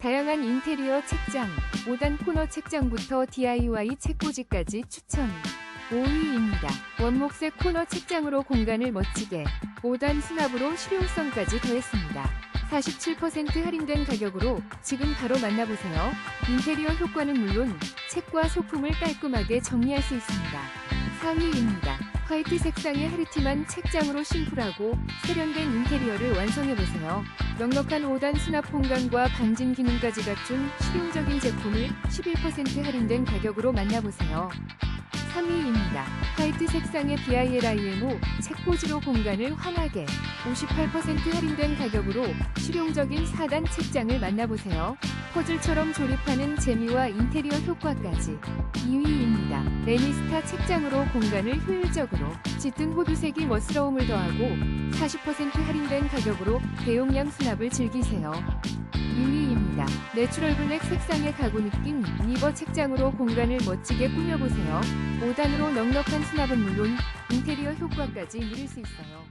다양한 인테리어 책장, 5단 코너 책장부터 DIY 책꽂이까지 추천. 5위입니다. 원목색 코너 책장으로 공간을 멋지게, 5단 수납으로 실용성까지 더했습니다. 47% 할인된 가격으로 지금 바로 만나보세요. 인테리어 효과는 물론 책과 소품을 깔끔하게 정리할 수 있습니다. 4위입니다. 화이트 색상의 하르티만 책장으로 심플하고 세련된 인테리어를 완성해보세요. 넉넉한 5단 수납 공간과 방진 기능까지 갖춘 실용적인 제품을 11% 할인된 가격으로 만나보세요. 3위입니다. 화이트 색상의 BILIMO 책꽂이로 공간을 환하게 58% 할인된 가격으로 실용적인 4단 책장을 만나보세요. 퍼즐처럼 조립하는 재미와 인테리어 효과까지 2위입니다. 레니스타 책장으로 공간을 효율적으로 짙은 호두색이 멋스러움을 더하고 40% 할인된 가격으로 대용량 수납을 즐기세요. 1위입니다. 내추럴 블랙 색상의 가구 느낌 니버 책장으로 공간을 멋지게 꾸며보세요. 5단으로 넉넉한 수납은 물론 인테리어 효과까지 누릴 수 있어요.